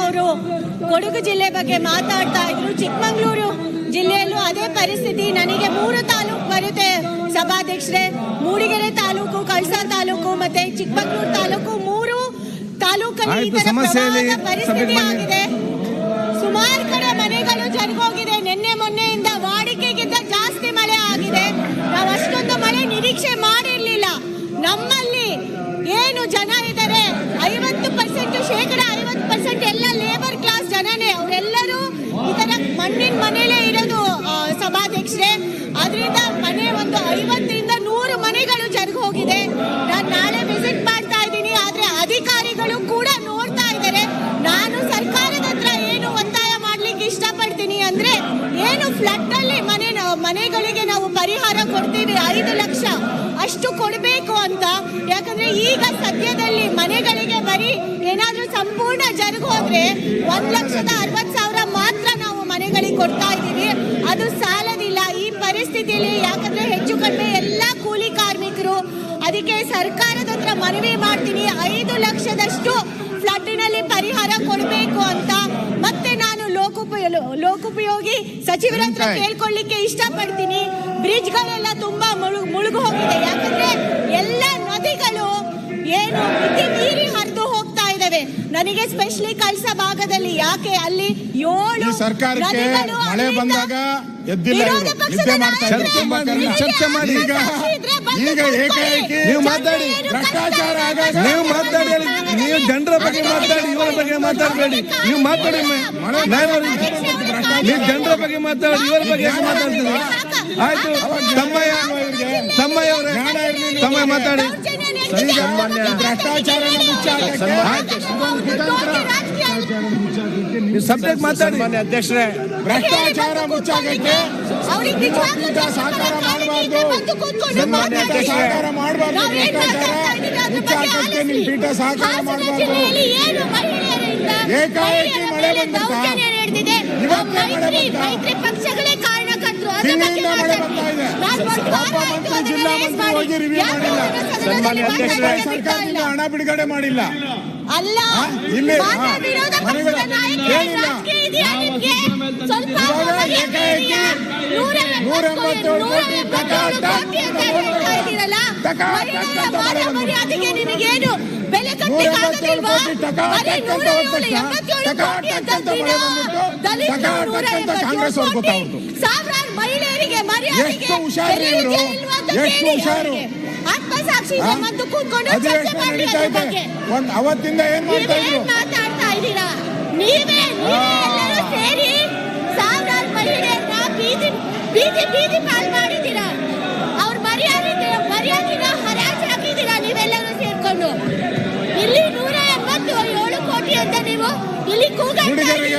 ಅವರು ಕೊಡಗು ಜಿಲ್ಲೆ ಬಗ್ಗೆ ಮಾತಾಡ್ತಾ ಇದ್ರು. ಚಿಕ್ಕಮಗಳೂರು ಜಿಲ್ಲೆಯಲ್ಲೂ ಅದೇ ಪರಿಸ್ಥಿತಿ. ನನಗೆ ಮೂರು ತಾಲೂಕು ಬರುತ್ತೆ. ಸಭಾಧ್ಯಕ್ಷರೇ ಮೂಡಿಗೆರೆ ತಾಲೂಕು ಕಳಸ ತಾಲೂಕು ಮತ್ತೆ ಚಿಕ್ಕಮಗಳೂರು ತಾಲೂಕು. ಮೂರು ತಾಲೂಕಲ್ಲಿ ಪರಿಸ್ಥಿತಿ ಆಗಿದೆ. ಸುಮಾರು ಕಡೆ ಮನೆಗಳು ಜರುಗೋಗಿದೆ. ನಿನ್ನೆ ಮೊನ್ನೆಯಿಂದ ವಾಡಿಕೆಗಿಂತ ಜಾಸ್ತಿ ಮಳೆ ಆಗಿದೆ. ನಾವು ಅಷ್ಟೊಂದು ಮಳೆ ನಿರೀಕ್ಷೆ ಮಾಡಿರ್ಲಿಲ್ಲ. ನಮ್ಮಲ್ಲಿ ಏನು ಜನ ಇದ್ದಾರೆ ಅವರೆಲ್ಲರೂ ಈ ತರ ಮಣ್ಣಿನ ಮನೆಯಲ್ಲೇ ಇರೋದು ಸಭಾಧ್ಯಕ್ಷರೇ. ಅದರಿಂದ ಮನೆ ಒಂದು ಐವತ್ತರಿಂದ ನೂರು ಮನೆಗಳು ಜರುಗು ಹೋಗಿದೆ. ನಾನು ನಾಳೆ ವಿಸಿಟ್ ಮಾಡ್ತಾ ಇದ್ದೀನಿ, ಆದ್ರೆ ಅಧಿಕಾರಿಗಳು ಕೂಡ ನೋಡ್ತಾ ಇದ್ದಾರೆ. ನಾನು ಸರ್ಕಾರದ ಹತ್ರ ಏನು ಒತ್ತಾಯ ಮಾಡ್ಲಿಕ್ಕೆ ಇಷ್ಟಪಡ್ತೀನಿ ಅಂದ್ರೆ, ಏನು ಫ್ಲಡ್ ಅಲ್ಲಿ ಮನೆ, ಮನೆಗಳಿಗೆ ನಾವು ಪರಿಹಾರ ಕೊಡ್ತೀವಿ, ಐದು ಲಕ್ಷ ಅಷ್ಟು ಕೊಡಬೇಕು ಅಂತ. ಯಾಕಂದ್ರೆ ಈಗ ಸದ್ಯದಲ್ಲಿ ಹೋದ್ರೆ ಒಂದ್ ಲಕ್ಷದ ಅರವತ್ ಸಾವಿರ ಮಾತ್ರ ನಾವು ಮನೆಗಳಿಗೆ ಕೊಡ್ತಾ ಇದ್ದೀವಿ. ಅದು ಸಾಲದಿಲ್ಲ. ಈ ಪರಿಸ್ಥಿತಿಯಲ್ಲಿ ಯಾಕಂದ್ರೆ ಹೆಚ್ಚು ಕಡಿಮೆ ಎಲ್ಲಾ ಕೂಲಿ ಕಾರ್ಮಿಕರು ಅದಕ್ಕೆ ಸರ್ಕಾರದ ಹತ್ರ ಮನವಿ ಮಾಡ್ತೀನಿ. ಐದು ಲಕ್ಷದಷ್ಟು ಫ್ಲಡ್ನಲ್ಲಿ ಪರಿಹಾರ ಕೊಡಬೇಕು ಅಂತ ಮತ್ತೆ ನಾನು ಲೋಕೋಪಯೋಗಿ ಲೋಕೋಪಯೋಗಿ ಸಚಿವರ ಹತ್ರ? ಕೇಳ್ಕೊಳ್ಳಿಕ್ಕೆ ಇಷ್ಟಪಡ್ತೀನಿ. ಬ್ರಿಡ್ಜ್ಗಳೆಲ್ಲ ತುಂಬಾ ಮುಳುಗ್ ನನಗೆ ಸ್ಪೆಷಲಿ ಕಳಸ ಭಾಗದಲ್ಲಿ ಯಾಕೆ ಅಲ್ಲಿ ಏಳು ಸರ್ಕಾರಕ್ಕೆ ಮಳೆ ಬಂದಾಗ ಎದ್ದಿಲ್ಲ. ಚರ್ಚೆ ಮಾಡಿ. ಈಗ ಈಗ ಏಕಾಏಕಿ ನೀವು ಮಾತಾಡಿ. ಭ್ರಷ್ಟಾಚಾರ ಆಗಾಗ ನೀವು ಮಾತಾಡಿ. ನೀವು ಜನರ ಬಗ್ಗೆ ಮಾತಾಡಿ ಇವರ ಬಗ್ಗೆ ಮಾತಾಡಬೇಡಿ. ನೀವು ಮಾತಾಡಿ ನಾನು ನೀವು ಜನರ ಬಗ್ಗೆ ಮಾತಾಡಿ ಇವರ ಬಗ್ಗೆ ಯಾಕೆ ಮಾತಾಡ್ತೀರಿ ಆಯ್ತು. ತಮ್ಮಯ್ಯ ತಮ್ಮಯ್ಯ ಅವರೇ ತಮ್ಮಯ್ಯ ಮಾತಾಡಿ. ನೀವು ಸಬ್ಜೆಕ್ಟ್ ಮಾತಾಡಿ. ಅಧ್ಯಕ್ಷರೇ. ಭ್ರಷ್ಟಾಚಾರ ಮುಚ್ಚಾಗೈತೆ ಪೀಠ ಸಹಕಾರ ಮಾಡಬಾರ್ದು. ಬಂದು ಸನ್ಮಾನ್ಯ. ಸಹಕಾರ ಮಾಡಬಾರ್ದು ಭ್ರಷ್ಟಾಚಾರ. ಮುಚ್ಚಾಕಕ್ಕೆ ನಿಮ್ ಪೀಠ ಸಹಕಾರ ಮಾಡಬಾರ್ದು. ಏಕಾಏಕಿ ಮಳೆ ಬಂದ. ಇವತ್ತೇ ಮಳೆ ಮೈತ್ರಿ- ಮಳೆ ಬರ್ತಾ ಇದೆ. ಮಂತ್ರಿ, ಜಿಲ್ಲಾ ಮಂತ್ರಿ ಹೋಗಿ ಮಾಡಿಲ್ಲ. ಸರ್ಕಾರದಿಂದ ಹಣ ಬಿಡುಗಡೆ ಮಾಡಿಲ್ಲ. ಅಲ್ಲ? ಇಲ್ಲಿ, ನೂರ ಎಂಬತ್ತೇಳು ಕೋಟಿ ಟಕ, ಅಂತ ಮಳೆ. ಕಾಂಗ್ರೆಸ್ ಎಷ್ಟು ಹುಷಾರು ಇವ್ರು? ಎಷ್ಟು ಹುಷಾರು? ಒಂದ್ ಅವತ್ತಿಂದ ಏನ್ ಮಾಡ್ತಾ ಇದ್ರು? ನೀವೇ ಇಲ್ಲಿ ನೂರ